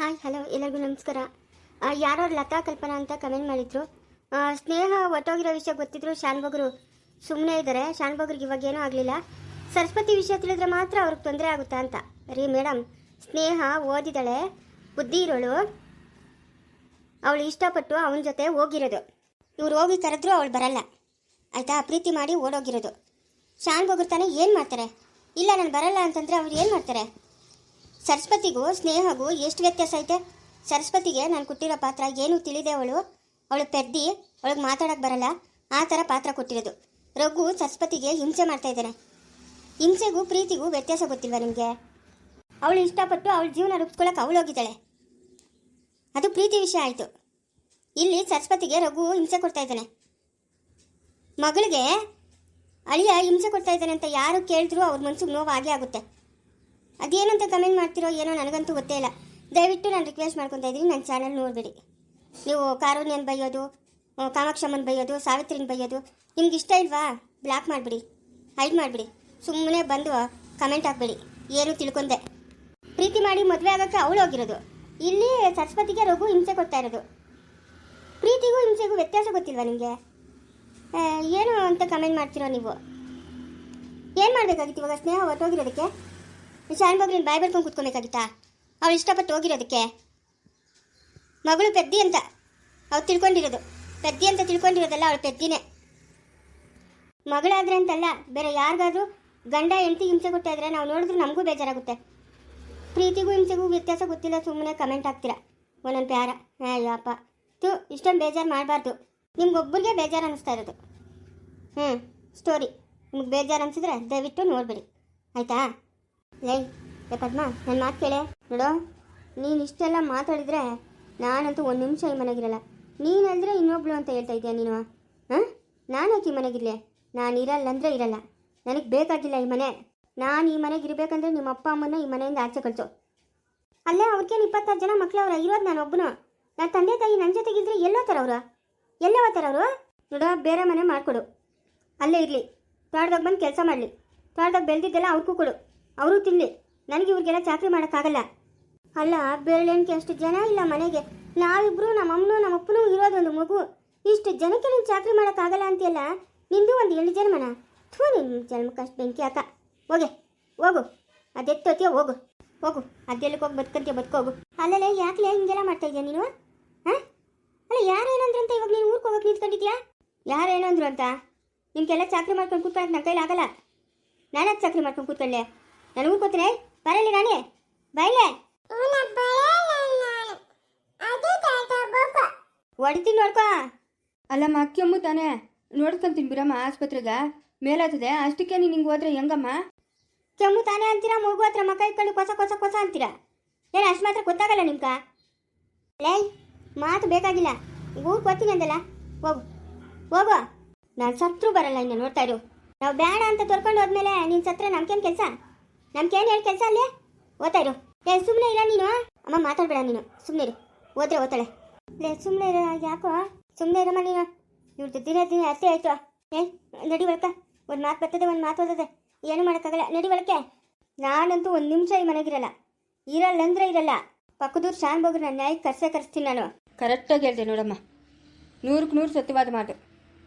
Hi hello ಎಲ್ಲರಿಗೂ ನಮಸ್ಕಾರ. ಯಾರು ಲತಾ ಕಲ್ಪನಾ ಅಂತ ಕಮೆಂಟ್ ಮಾಡಿದ್ರು. ಸ್ನೇಹ ಒಟ್ಟೋಗಿರೋ ವಿಷಯ ಗೊತ್ತಿದ್ರು ಶಾನ್ಭೋಗರು ಸುಮ್ಮನೆ ಇದ್ದಾರೆ ಶಾನ್ಭೋಗ್ರಿಗೆ ಇವಾಗ ಏನೂ ಆಗಲಿಲ್ಲ. ಸರಸ್ವತಿ ವಿಷಯ ತಿಳಿದ್ರೆ ಮಾತ್ರ ಅವ್ರಿಗೆ ತೊಂದರೆ ಆಗುತ್ತಾ ಅಂತ. ರೀ ಮೇಡಮ್ ಸ್ನೇಹ ಓದಿದಾಳೆ, ಬುದ್ಧಿ ಇರೋಳು. ಅವಳು ಇಷ್ಟಪಟ್ಟು ಅವನ ಜೊತೆ ಹೋಗಿರೋದು. ಇವ್ರು ಹೋಗಿ ಕರೆದ್ರು ಅವಳು ಬರಲ್ಲ. ಆಯಿತಾ? ಪ್ರೀತಿ ಮಾಡಿ ಓಡೋಗಿರೋದು. ಶಾನ್ಭೋಗರು ತಾನೇ ಏನು ಮಾಡ್ತಾರೆ? ಇಲ್ಲ, ನಾನು ಬರಲ್ಲ ಅಂತಂದರೆ ಅವ್ರು ಏನು ಮಾಡ್ತಾರೆ? ಸರಸ್ವತಿಗೂ, ಸ್ನೇಹಗೂ ಎಷ್ಟು ವ್ಯತ್ಯಾಸ ಐತೆ? ಸರಸ್ವತಿಗೆ ನಾನು ಕೊಟ್ಟಿರೋ ಪಾತ್ರ ಏನು ತಿಳಿದೆ ಅವಳು. ಅವಳು ಪೆದ್ದಿ, ಅವಳಿಗೆ ಮಾತಾಡಕ್ಕೆ ಬರಲ್ಲ. ಆ ಥರ ಪಾತ್ರ ಕೊಟ್ಟಿರೋದು. ರಘು ಸರಸ್ವತಿಗೆ ಹಿಂಸೆ ಮಾಡ್ತಾ ಇದ್ದಾನೆ. ಹಿಂಸೆಗೂ ಪ್ರೀತಿಗೂ ವ್ಯತ್ಯಾಸ ಗೊತ್ತಿಲ್ವಾ ನಿಮಗೆ? ಅವಳು ಇಷ್ಟಪಟ್ಟು ಅವಳ ಜೀವನ ರೂಪಿಸ್ಕೊಳಕ್ಕೆ ಅವಳು ಹೋಗಿದ್ದಾಳೆ. ಅದು ಪ್ರೀತಿ ವಿಷಯ ಆಯಿತು. ಇಲ್ಲಿ ಸರಸ್ವತಿಗೆ ರಘು ಹಿಂಸೆ ಕೊಡ್ತಾ ಇದ್ದಾನೆ. ಮಗಳಿಗೆ ಅಳಿಯ ಹಿಂಸೆ ಕೊಡ್ತಾ ಇದ್ದಾನೆ ಅಂತ ಯಾರು ಕೇಳಿದ್ರು ಅವ್ರ ಮನ್ಸಿಗೆ ನೋವು ಆಗೇ ಆಗುತ್ತೆ. ಅದೇನಂತ ಕಮೆಂಟ್ ಮಾಡ್ತಿರೋ ಏನೋ ನನಗಂತೂ ಗೊತ್ತೇ ಇಲ್ಲ. ದಯವಿಟ್ಟು ನಾನು ರಿಕ್ವೆಸ್ಟ್ ಮಾಡ್ಕೊತಾ ಇದ್ದೀನಿ ನನ್ನ ಚಾನಲ್ ನೋಡಿಬಿಡಿ. ನೀವು ಕಾರುಣ್ಯನ ಬೈಯೋದು ಕಾಮಾಕ್ಷಮ್ಮನ ಬೈಯೋದು, ಸಾವಿತ್ರಿನ ಬೈಯೋದು, ನಿಮ್ಗೆ ಇಷ್ಟ ಇಲ್ವಾ? ಬ್ಲಾಕ್ ಮಾಡಿಬಿಡಿ ಹೈಡ್ ಮಾಡಿಬಿಡಿ. ಸುಮ್ಮನೆ ಬಂದು ಕಮೆಂಟ್ ಹಾಕ್ಬಿಡಿ. ಏನು ತಿಳ್ಕೊಂಡೆ. ಪ್ರೀತಿ ಮಾಡಿ ಮದುವೆ ಆಗೋಕ್ಕೆ ಅವಳು ಹೋಗಿರೋದು. ಇಲ್ಲಿ ಸರಸ್ವತಿಗೆ ರಘು ಹಿಂಸೆ ಕೊಡ್ತಾ ಇರೋದು. ಪ್ರೀತಿಗೂ ಹಿಂಸೆಗೂ ವ್ಯತ್ಯಾಸ ಗೊತ್ತಿಲ್ವಾ ನಿಮಗೆ? ಏನು ಅಂತ ಕಮೆಂಟ್ ಮಾಡ್ತಿರೋ ನೀವು? ಏನು ಮಾಡಬೇಕಾಗಿತ್ತು ಇವಾಗ ಸ್ನೇಹ, ಹೊರಟೋಗಿರೋದಕ್ಕೆ? ಶಾನ್ ಬಗ್ಗೆ ಬಾಯ್ ಬರ್ಕೊಂಡು ಕೂತ್ಕೊಬೇಕಾಗಿತ್ತಾ? ಅವಳು ಇಷ್ಟಪಟ್ಟು ಹೋಗಿರೋದಕ್ಕೆ. ಮಗಳು ಪೆದ್ದಿ ಅಂತ ಅವ್ರು ತಿಳ್ಕೊಂಡಿರೋದು. ಪೆದ್ದಿ ಅಂತ ತಿಳ್ಕೊಂಡಿರೋದಲ್ಲ ಅವಳು ಪೆದ್ದಿನೇ. ಮಗಳಾದ್ರೆ ಅಂತಲ್ಲ, ಬೇರೆ ಯಾರಿಗಾದ್ರೂ ಗಂಡ ಹೆಂಡತಿ ಹಿಂಸೆ ಕೊಟ್ಟಾದ್ರೆ ನಾವು ನೋಡಿದ್ರೆ ನಮಗೂ ಬೇಜಾರಾಗುತ್ತೆ. ಪ್ರೀತಿಗೂ ಹಿಂಸೆಗೂ ವ್ಯತ್ಯಾಸ ಗೊತ್ತಿಲ್ಲ ಸುಮ್ಮನೆ ಕಮೆಂಟ್ ಹಾಕ್ತೀರಾ? ಒಂದೊಂದು ಪ್ಯಾರ. ಅಯ್ಯಪ್ಪ ತು ಇಷ್ಟೊಂದು ಬೇಜಾರು ಮಾಡಬಾರ್ದು. ನಿಮ್ಗೊಬ್ಬರಿಗೆ ಬೇಜಾರು ಅನ್ನಿಸ್ತಾ ಇರೋದು. ಹ್ಞೂ ಸ್ಟೋರಿ ನಿಮ್ಗೆ ಬೇಜಾರು ಅನಿಸಿದ್ರೆ ದಯವಿಟ್ಟು ನೋಡಬೇಡಿ. ಆಯಿತಾ? ಏ ಪದ್ಮ ನನ್ನ ಮಾತು ಕೇಳೆ. ನೋಡು, ನೀನು ಇಷ್ಟೆಲ್ಲ ಮಾತಾಡಿದ್ರೆ ನಾನಂತೂ ಒಂದು ನಿಮಿಷ ಈ ಮನೆಗಿರಲ್ಲ. ನೀನು ಅಂದರೆ ಇನ್ನೊಬ್ಳು ಅಂತ ಹೇಳ್ತಾ ಇದೆಯಾ ನೀನು? ಹಾಂ? ನಾನು ಯಾಕೆ ಈ ಮನೆಗಿರಲಿ? ನಾನು ಇರಲ್ಲ ಅಂದರೆ ಇರಲ್ಲ. ನನಗೆ ಬೇಕಾಗಿಲ್ಲ ಈ ಮನೆ. ನಾನು ಈ ಮನೆಗೆ ಇರಬೇಕಂದ್ರೆ ನಿಮ್ಮ ಅಪ್ಪ ಅಮ್ಮನ ಈ ಮನೆಯಿಂದ ಆಚೆ ಕಳಿಸು. ಅಲ್ಲೇ ಅವ್ರಿಗೇನು ಇಪ್ಪತ್ತಾರು ಜನ ಮಕ್ಕಳವ್ರ ಇರೋದು ನಾನು ಒಬ್ಬನು ನನ್ನ ತಂದೆ ತಾಯಿ ನನ್ನ ಜೊತೆಗಿದ್ರೆ ಎಲ್ಲೋತಾರ ಅವರು. ಎಲ್ಲೋ ಅವರು? ನೋಡು, ಬೇರೆ ಮನೆ ಮಾಡಿಕೊಡು. ಅಲ್ಲೇ ಇರಲಿ. ತೋಟದಾಗ ಬಂದು ಕೆಲಸ ಮಾಡಲಿ. ತೋಟದಾಗ ಬೆಳೆದಿದ್ದೆಲ್ಲ ಅವ್ರಿಗೂ ಕೊಡು. ಅವರು ತಿನ್ನಲಿ ನನಗೆ ಇವ್ರಿಗೆಲ್ಲ ಚಾಕರಿ ಮಾಡೋಕ್ಕಾಗಲ್ಲ. ಅಲ್ಲ ಬೆರಳೆಣಿಕೆ ಅಷ್ಟು ಜನ ಇಲ್ಲ ಮನೆಗೆ. ನಾವಿಬ್ರು ನಮ್ಮ ಅಮ್ಮನು ನಮ್ಮ ಅಪ್ಪನೂ ಇರೋದೊಂದು ಮಗು. ಇಷ್ಟು ಜನಕ್ಕೆ ನೀನು ಚಾಕ್ರಿ ಮಾಡೋಕ್ಕಾಗಲ್ಲ ಅಂತೀಯಲ್ಲ? ನಿಂದು ಒಂದು ಎಂಟು ಜನ್ಮನ? ಥೂ ನಿನ್ನ ಜನ್ಮಕ್ಕೆ ಅಷ್ಟು ಬೆಂಕಿ ಹಾಕ ಹೋಗೆ, ಹೋಗು. ಅದೆತ್ತೋತಿಯ ಹೋಗು. ಹೋಗು ಅದೆಲ್ಲಕ್ಕೆ ಹೋಗಿ ಬದುಕಂತೀಯ, ಬದುಕೋಗು. ಅಲ್ಲಲ್ಲೇ, ಯಾಕಲೇ ಹಿಂಗೆಲ್ಲ ಮಾಡ್ತಾ ಇದೆಯಾ ನೀನು? ಹಾಂ? ಅಲ್ಲ ಯಾರೇನಂದ್ರೆ ಅಂತ ಇವಾಗ ನೀನು ಊರಿಗೆ ಹೋಗಕ್ಕೆ ನಿಂತ್ಕೊಂಡಿದ್ಯಾ? ಯಾರೇನಂದ್ರು ಅಂತ? ನಿಮಗೆಲ್ಲ ಚಾಕರಿ ಮಾಡ್ಕೊಂಡು ಕೂತ್ಕೊಳ್ಳೋಕೆ ನನ್ನ ಕೈಲಾಗಲ್ಲ. ಆಗಲ್ಲ ನಾನೇ ಚಾಕರಿ ಮಾಡ್ಕೊಂಡು ಕೂತ್ಕೊಳ್ಳೆ ನನಗೂ ಕೂತ್ರೆ ಬರಲಿ ರಾಣಿ. ಬಯಲೆ ಹೊಡಿತೀನಿ ನೋಡ್ಕೊ. ಅಲ್ಲಮ್ಮ ಕೆಮ್ಮು ತಾನೇ. ನೋಡ್ಕೊಂತೀನಿ ಬಿರಮ್ಮ ಆಸ್ಪತ್ರೆಗೆ. ಮೇಲಾತದೆ ಅಷ್ಟಕ್ಕೆ ನೀನು ಹಿಂಗೆ ಹೋದ್ರೆ ಹೆಂಗಮ್ಮ? ಕೆಮ್ಮು ತಾನೇ ಅಂತೀರಾ ಮಗು ಹತ್ರ ಮಕ್ಕ ಇಟ್ಕೊಂಡು ಕೊಸ ಕೊಸ ಕೊಸ ಅಂತೀರಾ? ಏನು ಅಷ್ಟು ಮಾತ್ರ ಗೊತ್ತಾಗಲ್ಲ ನಿಮ್ಗ? ಲೈ ಮಾತು ಬೇಕಾಗಿಲ್ಲ. ಊರು ಗೊತ್ತೀನಿ ಅಂದಲ್ಲ? ಹೋಗು. ಹೋಗು. ನಾನು ಸತ್ರು ಬರಲ್ಲ ಇನ್ನು ನೋಡ್ತಾ ಇರು. ನಾವು ಬೇಡ ಅಂತ ತೊರ್ಕೊಂಡು ಹೋದ್ಮೇಲೆ ನೀನು ಸತ್ರ ನಮ್ಗೇನು ಕೆಲಸ? ನಮ್ಗೇನು ಹೇಳಿ ಕೆಲಸ ಅಲ್ಲಿ? ಓದ್ತಾ ಇರು. ಏ ಸುಮ್ಮನೆ ಇರ ನೀನು? ಅಮ್ಮ, ಮಾತಾಡ್ಬೇಡ ನೀನು. ಸುಮ್ಮನೆ ಇರು. ಓದ್ರೆ ಓದ್ತಾಳೆ. ಲೇ ಸುಮ್ಮನೆ ಇರ, ಯಾಕೋ? ಸುಮ್ಮನೆ ಇರಮ್ಮ ನೀನು. ಇವ್ರದ್ದು ದಿನ ದಿನ ಅಷ್ಟೇ ಆಯ್ತು. ಏ, ನಡಿ ಒಳಕ. ಒಂದು ಮಾತು ಬರ್ತದೆ, ಒಂದು ಮಾತು ಓದದೆ. ಏನು ಮಾಡೋಕ್ಕಾಗಲ್ಲ. ನಡಿ ಒಳಕ್ಕೆ. ನಾನಂತೂ ಒಂದು ನಿಮಿಷ ಈ ಮನೆಗಿರಲ್ಲ. ಇರಲ್ಲ ಅಂದ್ರೆ ಇರಲ್ಲ. ಪಕ್ಕದೂರು ಶಾನ್ ಬೋಗ್ರ ನನ್ನ ನ್ಯಾಯಕ್ಕೆ ಕರ್ಸೇ ಕರೆಸ್ತೀನಿ ನಾನು. ಕರೆಕ್ಟಾಗಿ ಹೇಳ್ದೆ ನೋಡಮ್ಮ. ನೂರಕ್ಕೆ ನೂರು ಸತ್ಯವಾದ ಮಾತು.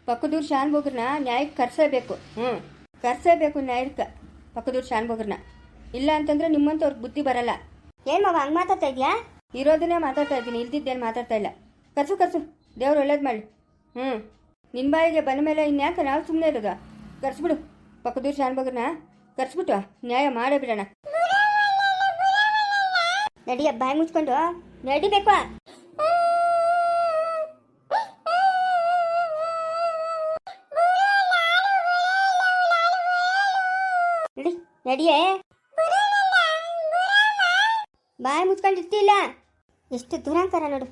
ಪಕ್ಕದೂರು ಶಾನ್ಭೋಗ್ರನ್ನ ನ್ಯಾಯಕ್ಕೆ ಕರೆಸೇಬೇಕು. ಹ್ಞೂ ಕರ್ಸೇಬೇಕು ನ್ಯಾಯಕ್ಕೆ. ಪಕ್ಕದೂರು ಶಾನ್ಭೋಗ್ರನ್ನ. ಇಲ್ಲ ಅಂತಂದ್ರೆ ನಿಮ್ಮಂಥವ್ರಿಗೆ ಬುದ್ಧಿ ಬರಲ್ಲ. ಏನ್ ಮಾವ ಹಂಗೆ ಮಾತಾಡ್ತಾ ಇದ್ಯಾ? ಇರೋದನ್ನೇ ಮಾತಾಡ್ತಾ ಇದ್ದೀನಿ ಇಲ್ದಿದ್ದೇನು ಮಾತಾಡ್ತಾ ಇಲ್ಲ. ಕರ್ಸು ಕರ್ಸು ದೇವ್ರು ಒಳ್ಳೇದು ಮಾಡಿ. ಹ್ಞೂ ನಿನ್ ಬಾಯಿಗೆ ಬಂದ ಮೇಲೆ ಇನ್ಯಾಕೆ ನಾವು ಸುಮ್ಮನೆ ಇರೋದು? ಕರ್ಸ್ಬಿಡು ಪಕ್ಕದೂರು ಶಾನ್ಭೋಗ್ರನ್ನ ಕರ್ಸ್ಬಿಟ್ಟು ನ್ಯಾಯ ಮಾಡೇ ಬಿಡೋಣ. ನಡಿಯ ಬಾಯಿ ಮುಚ್ಕೊಂಡು? ನಡಿಬೇಕು ನಡಿ ನಡಿಯೇ. ಬಾಯಿ ಮುಚ್ಕೊಂಡಿರ್ತಿಲ್ಲ. ಎಷ್ಟು ದುರಂಕಾರ ನೋಡು.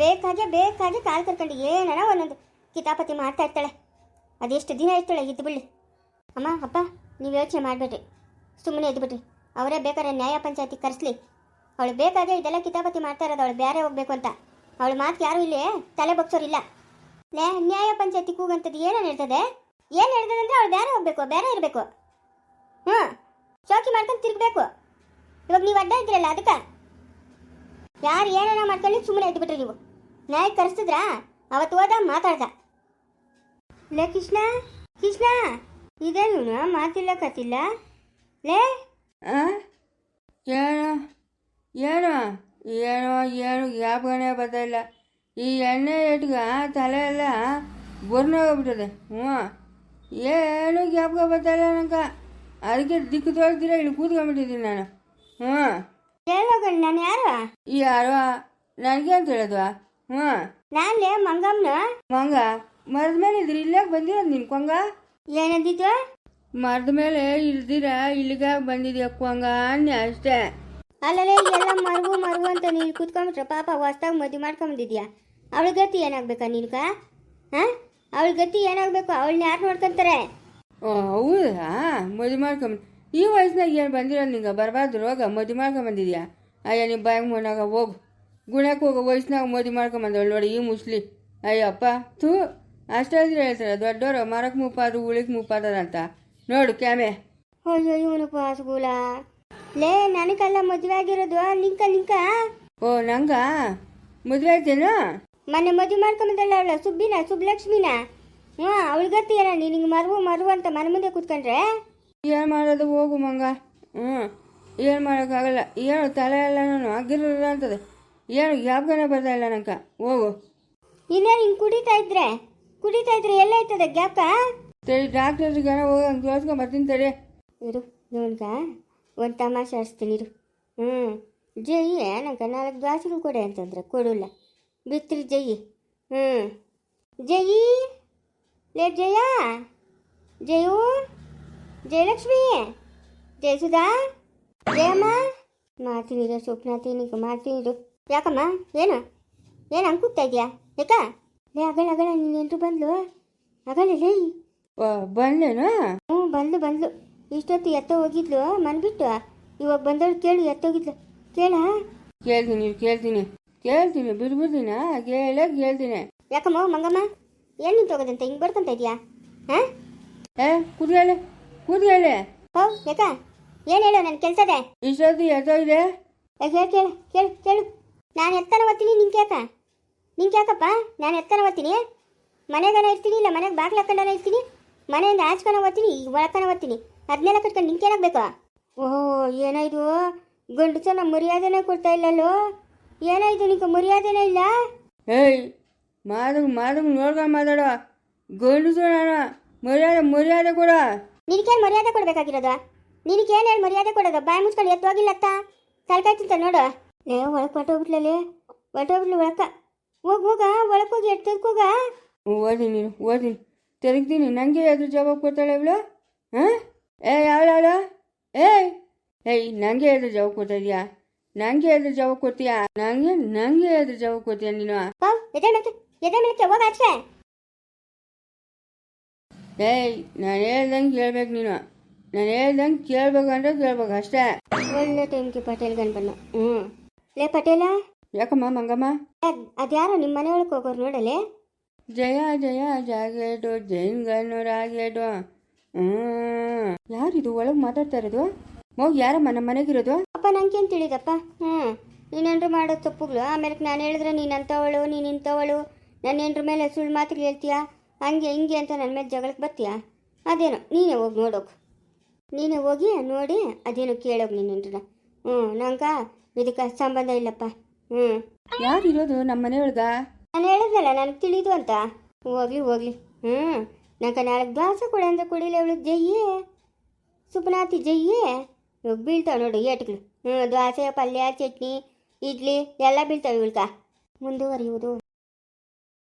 ಬೇಕಾಗೆ ಬೇಕಾಗೆ ಕಾಲು ಕರ್ಕೊಂಡು ಏನಾರ ಒಂದೊಂದು ಕಿತಾಪತಿ ಮಾಡ್ತಾ ಇರ್ತಾಳೆ. ಅದೆಷ್ಟು ದಿನ ಇರ್ತಾಳೆ ಇದ್ದು ಬಿಡ್ಲಿ. ಅಮ್ಮ, ಅಪ್ಪ, ನೀವು ಯೋಚನೆ ಮಾಡಬೇಡ್ರಿ. ಸುಮ್ಮನೆ ಇದ್ಬಿಟ್ರಿ ಅವರೇ ಬೇಕಾದ್ರೆ ನ್ಯಾಯ ಪಂಚಾಯತಿ ಕರೆಸ್ಲಿ. ಅವಳು ಬೇಕಾಗೆ ಇದೆಲ್ಲ ಕಿತಾಪತಿ ಮಾಡ್ತಾ ಇರೋದು, ಅವಳು ಬೇರೆ ಹೋಗ್ಬೇಕು ಅಂತ. ಅವಳು ಮಾತು ಯಾರೂ ಇಲ್ಲೇ, ತಲೆ ಬಗ್ಸೋರಿಲ್ಲ. ಲೇ, ನ್ಯಾಯ ಪಂಚಾಯತಿ ಕೂಗಂಥದ್ದು ಏನೇನು ಹೇಳ್ತದೆ? ಏನು ಹೇಳ್ತದೆ ಅಂದರೆ ಅವಳು ಬೇರೆ ಹೋಗ್ಬೇಕು ಬೇರೆ ಇರಬೇಕು. ಹ್ಞೂ ಚೌಕಿ ಮಾಡ್ಕೊಂಡು ತಿರ್ಗಬೇಕು. ಇವಾಗ ನೀವು ಅಡ್ಡ ಇದ್ದೀರಲ್ಲ ಅದಕ್ಕೆ? ಯಾರು ಏನಾರ ಮಾಡ್ಕೊಂಡು ಸುಮ್ಮನೆ ಎದ್ದು ಬಿಟ್ರಿ ನೀವು. ನ್ಯಾಯ ಕರೆಸಿದ್ರ ಅವತ್ತು ಹೋದ ಮಾತಾಡ್ದ. ಲೇ ಕೃಷ್ಣ ಕೃಷ್ಣ ಇದೇನು ಮಾತಿಲ್ಲ ಕತಿಲ್ಲ ಲೇ? ಏನೋ? ಏನೋ? ಏನೋ, ಏನು? ಜ್ಞಾಪಕನೇ ಬರ್ತಾಯಿಲ್ಲ ಈ ಎಣ್ಣೆ ಇಟ್ಗ ತಲೆ ಎಲ್ಲ ಬುರ್ನೋಗ್ಬಿಟ್ಟದೆ ಹ್ಞೂ. ಏನು ಜ್ಞಾಪಕ ಬರ್ತಾಯಿಲ್ಲ ನಂಗೆ. ಅದಕ್ಕೆ ದಿಕ್ಕು ತೋರಿಸ್ತೀರ? ಇಲ್ಲಿ ಕೂತ್ಕೊಂಡ್ಬಿಟ್ಟಿದ್ದೀನಿ ನಾನು. ಹ್ಞೂ ಹೇಳೋಗಣ್ಣ ನಾನು ಯಾರು? ಯಾರು? ನನಗೆ ಅಂತ ಹೇಳೋದು? ಹ್ಞೂ ನಾನ್ಲೇ ಮಂಗಮ್ಮನ ಮಂಗ ಮರದ ಮೇಲೆ ಇದ್ರ ಇಲ್ಲೇ ಬಂದಿರೋದು ನಿನ್ ಕೊಂಗ? ಏನಂದಿದ್ದು ಮರದ ಮೇಲೆ ಇಲ್ದಿರ ಇಲ್ಲಿಗೆ ಬಂದಿದ್ಯಾ ಕೊಂಗ ಅನ್ನೆ ಅಷ್ಟೇ. ಅಲ್ಲಲೇ ಎಲ್ಲ ಮರಗು ಮರಗು ಅಂತ ನೀನು ಕೂತ್ಕೊಂಡ್ಬಿಟ್ರೆ ಪಾಪ ಹೊಸ್ದಾಗ ಮದುವೆ ಮಾಡ್ಕೊಂಬಂದಿದ್ಯಾ ಅವಳ ಗತಿ ಏನಾಗ್ಬೇಕಾ ನಿನ್ಗ? ಹಾಂ? ಅವಳ ಗತಿ ಏನಾಗಬೇಕು? ಅವಳನ್ನ ಯಾರು ನೋಡ್ಕೊಂತಾರೆ? ಓ ಹೌದಾ? ಮದುವೆ ಮಾಡ್ಕೊಂಬ ಈ ವಯಸ್ಸಿನಾಗ ಏನು ಬಂದಿರೋ ನಿಂಗೆ? ಬರಬಾರ್ದು ರೋಗ ಮದುವೆ ಮಾಡ್ಕೊಂಬಂದಿದ್ಯಾ? ಅಯ್ಯ ನಿಮ್ಮ ಬಾಯಿಗೆ ಮನಾಗ ಹೋಗು. ಗುಣಕ್ಕೆ ಹೋಗೋ ವಯಸ್ಸಿನಾಗ ಮದುವೆ ಮಾಡ್ಕೊಂಬಂದವಳು ನೋಡಿ ಈ ಮುಸ್ಲಿ. ಅಯ್ಯಪ್ಪ ಥೂ. ಅಷ್ಟಾದ್ರೆ ಹೇಳ್ತಾರೆ ದೊಡ್ಡವರು ಮರಕ್ಕೆ ಮುಪ್ಪಾದ್ರು ಉಳಿಗೆ ಮುಪ್ಪಾದ್ರ ಅಂತ ನೋಡು ಕ್ಯಾಮೆ. ಅಯ್ಯೋ ಇವನು ಪಾಸ್ಗೂಲ ಲೇ ನನಗಲ್ಲ ಮದುವೆ ಆಗಿರೋದು ನಿಂಕ ನಿಂಕ. ಓ ನಂಗ? ಮದುವೆ ಆಯ್ತೇನು? ಮೊನ್ನೆ ಮದುವೆ ಮಾಡ್ಕೊಂಬಂದಲ್ಲ ಅವಳ ಸುಬ್ಬಿನ ಸುಬ್ಲಕ್ಷ್ಮಿನ. ಹ್ಞೂ ಅವಳ ಗತಿ ಏನ ನಿನಗೆ ಮರವು ಮರವು ಅಂತ ಮನೆ ಮುಂದೆ ಕೂತ್ಕೊಂಡ್ರೆ? ಏನು ಮಾಡೋದು ಹೋಗು ಮಂಗ. ಹ್ಞೂ ಏನು ಮಾಡೋಕ್ಕಾಗಲ್ಲ. ಏನು ತಲೆ ಎಲ್ಲನೂ ಆಗಿರಲ್ಲ ಅಂತದೆ. ಏನು ಜ್ಞಾಪಕನೇ ಬರ್ತಾ ಇಲ್ಲ ನನಗೆ ಹೋಗು. ಇನ್ನೇ ಹಿಂಗೆ ಕುಡಿತಾ ಇದ್ರೆ? ಕುಡಿತಾ ಇದ್ರೆ ಎಲ್ಲ ಆಯ್ತದೆ ಗ್ಯಾಪ? ತಡಿ ಡಾಕ್ಟರ್ಗೆ ಹೋಗಿ ಹಂಗೆ ಜೋಸ್ಕೊಂಡ್ ಬರ್ತೀನಿ ತಡಿ. ಇರು ಇವನ್ಗ ಒಂದು ತಮಾಷೆ ಆಡಿಸ್ತೀನಿ ಇರು. ಹ್ಞೂ ಜೈ ನಂಗೆ ನಾಲ್ಕು ದ್ವಾಸೆಗಳು ಕೊಡೆ ಅಂತಂದ್ರೆ ಕೊಡಲ್ಲ. ಬಿತ್ರಿ ಜೈ ಹ್ಞೂ ಜೈ ಲೇ ಜಯ. ಜಯು. ಜಯಲಕ್ಷ್ಮಿ ಜಯಸುಧಾ ಜಯಮ್ಮ. ಮಾಡ್ತೀನಿ ಇದು ಸ್ವಪ್ನ ತಿನ್ನಿಕ ಮಾಡ್ತೀನಿ ಇದು ಯಾಕಮ್ಮ? ಏನು? ಏನು ಅಂಕುತ್ತಾ ಇದೆಯಾ ಯಾಕ? ಲೇ ಅಗಳ ಅಗಳ ನೀನು ಎಲ್ರು ಬಂದ್ಲು? ಅಗಳ ಲೇ. ಬಂದ್ಲೇನು? ಹ್ಞೂ ಬಂದ್ಲು ಬಂದ್ಲು. ಇಷ್ಟೊತ್ತು ಎತ್ತ ಹೋಗಿದ್ಲು ಮನ್ಬಿಟ್ಟು. ಇವಾಗ ಬಂದವಳು ಕೇಳು ಎತ್ತೋಗಿದ್ಲು ಕೇಳ. ಕೇಳ್ತೀನಿ ಕೇಳ್ತೀನಿ. ಕೇಳ್ತೀನಿ ಬಿಡ್ಬಿಡ್ತೀನ ಕೇಳೇ ಕೇಳ್ತೀನಿ. ಯಾಕಮ್ಮ ಮಂಗಮ್ಮ? ಏನು ನಿಂತು ಹೋಗೋದಂತ ಹಿಂಗೆ ಬರ್ಕೊಂತ ಇದೆಯಾ? ಹಾಂ? ಏ ಕೂತ್ಕೊಳ್ಳಿ ಕೂತ್ಕೊಳ್ಳಿ ಹೋ ಯಾಕ? ಏನು ಹೇಳು ನನ್ನ ಕೆಲಸದೆ? ಇಷ್ಟೊತ್ತು ಎತ್ತೋ ಇದೆ? ಹೇಳು ಕೇಳು ಕೇಳು ಕೇಳು ನಾನು ಎತ್ತರ ಓದ್ತೀನಿ ನಿಂಗೆ ಯಾಕ? ನಿಂಗೆ ಯಾಕಪ್ಪ? ನಾನು ಎತ್ತರ ಓದ್ತೀನಿ ಮನೆಗನ ಇರ್ತೀನಿ ಇಲ್ಲ ಮನೆಗೆ ಬಾಗ್ಲು ಹಾಕೊಂಡನ ಇರ್ತೀನಿ? ಮನೆಯಿಂದ ಆಚ್ಕನ ಓದ್ತೀನಿ ಈಗ ಒಳಕನ ಓದ್ತೀನಿ ಅದನ್ನೆಲ್ಲ ಕಟ್ಕೊಂಡು ನಿಂಗೆ ಏನಾಗಬೇಕು? ಓಹೋ ಏನಾಯ್ತು? ಗಂಡು ಗಂಡಸನ ಮರ್ಯಾದೆನೇ ಕೊಡ್ತಾ ಇಲ್ಲಲ್ಲೋ? ಏನಾಯ್ತು ಇದು ನಿಂಗೆ ಮರ್ಯಾದೆನೇ ಇಲ್ಲ? ಏಯ್ ಮಾದಗ್ ಮಾದಗ್ ನೋಡ್ಕೊಂಡು ಮಾತಾಡೋ. ಗಂಡು ಮರ್ಯಾದೆ ಮರ್ಯಾದೆ ಕೊಡ. ನಿನಗೇನು ಮರ್ಯಾದೆ ಕೊಡಬೇಕಾಗಿರೋದು? ನಿನಗೇನು ಹೇಳಿ ಮರ್ಯಾದೆ ಕೊಡೋದು? ಬಾಯಿ ಮುಚ್ಕೊಂಡು ಎದ್ದು ಹೋಗಿಲ್ಲತ್ತ? ತಲ್ಕಾಯ್ತಿಂತ ನೋಡು. ಲೇ ಒಳಗೆ ಹೊಟ್ಟೋಗ್ಬಿಟ್ಲೇ ಹೊಟ್ಟೋಗ್ಬಿಟ್ಲು ಒಳಕ ಹೋಗ್ ಹೋಗ ಒಳಗೆ ಹೋಗಿ ತಿರ್ಕೋಗ ಓದಿನಿ ನೀನು ಓದಿನಿ ತಿರುಗ್ತೀನಿ ನನಗೆ ಯಾವ್ದು ಜವಾಬ್ ಕೊಡ್ತಾಳೆ ಇವಳು? ಹಾಂ? ಏ ಯಾವಳ ಏಯ್ ಏಯ್ ನನಗೆ ಯಾವ್ದು ಜವಾಬ್ ಕೊಡ್ತಾ ಇದೀಯಾ ನನಗೆ ಎದುರು ಜವಾಬ್ ಕೊಡ್ತೀಯಾ? ನನಗೆ ನನಗೆ ಯಾವ್ದು ಜವಾಬ್ ಕೊಡ್ತೀಯಾ ನೀನು? ಎದೆ ಮೇಲೆ ಎದೆ ಮೇಲೆ ಹೋಗ ಅಷ್ಟೇ ಏಯ್ ನಾನು ಹೇಳ್ದಂಗೆ ಕೇಳ್ಬೇಕು ನೀನು. ನಾನು ಹೇಳ್ದಂಗೆ ಕೇಳ್ಬೇಕು ಅಂದ್ರೆ ಕೇಳ್ಬೇಕು ಅಷ್ಟೇ. ಒಳ್ಳೆ ಟೈಮ್ಗೆ ಪಟೇಲ್ ಗನ್ಬಣ್ಣ ಹ್ಞೂ ಲೇ ಪಟೇಲ. ಯಾಕಮ್ಮ ಮಂಗಮ್ಮ? ಅದ್ಯಾರ ನಿಮ್ಮ ಮನೆ ಒಳಗೆ ಹೋಗೋರು ನೋಡಲೆ? ಜಯ ಜಯ ಜಾಗೇಟು ಜೈನ್ ಗಣ್ಣೂರಾಗೇಟು ಹ್ಞೂ ಯಾರಿದು? ಒಳಗೆ ಮಾತಾಡ್ತಾ ಇರೋದು ಹೋಗಿ ಯಾರಮ್ಮ ನಮ್ಮ ಮನೆಗಿರೋದು? ಅಪ್ಪ ನಂಗೆ ಏನು ತಿಳಿದಪ್ಪ? ಹ್ಞೂ ನೀನೇನ್ರು ಮಾಡೋ ತಪ್ಪುಗಳು. ಆಮೇಲೆ ನಾನು ಹೇಳಿದ್ರೆ ನೀನು ಅಂಥವಳು ನೀನು ಇಂಥವಳು ನಾನೇನ್ರ ಮೇಲೆ ಸುಳ್ಳು ಮಾತ್ರ ಹೇಳ್ತೀಯಾ? ಹಂಗೆ ಹಿಂಗೆ ಅಂತ ನನ್ನ ಮೇಲೆ ಜಗಳಕ್ಕೆ ಬರ್ತೀಯಾ ಅದೇನು ನೀನೇ ಹೋಗಿ ನೋಡೋಗು ನೀನೇ ಹೋಗಿ ನೋಡಿ ಅದೇನು ಕೇಳೋಗಿ ನೀನು ಹ್ಞೂ ನಂಗೆ ಇದಕ್ಕೆ ಸಂಬಂಧ ಇಲ್ಲಪ್ಪ. ಹ್ಞೂ ಇರೋದು ನಮ್ಮ ಮನೆಯೊಳಗ? ನಾನು ಹೇಳಿದ್ನಲ್ಲ ನನಗೆ ತಿಳಿದು ಅಂತ. ಹೋಗ್ಲಿ ಹೋಗ್ಲಿ. ಹ್ಞೂ ನಂಗೆ ನಾಳೆ ದ್ವಾಸ ಕೊಡ ಅಂದ್ರೆ ಕುಡಿಲಿ ಅವಳು ಜಯ್ಯೇ ಸುಪ್ನಾತಿ ಜಯ್ಯೇ ಇವಾಗ ಬೀಳ್ತಾವೆ ನೋಡು ಏಟ್ಗಳು ಹ್ಞೂ ದ್ವಾಸೆ ಪಲ್ಯ ಚಟ್ನಿ ಇಡ್ಲಿ ಎಲ್ಲ ಬೀಳ್ತಾವೆ ಇವಳ್ಕ. ಮುಂದುವರಿಯುವುದು.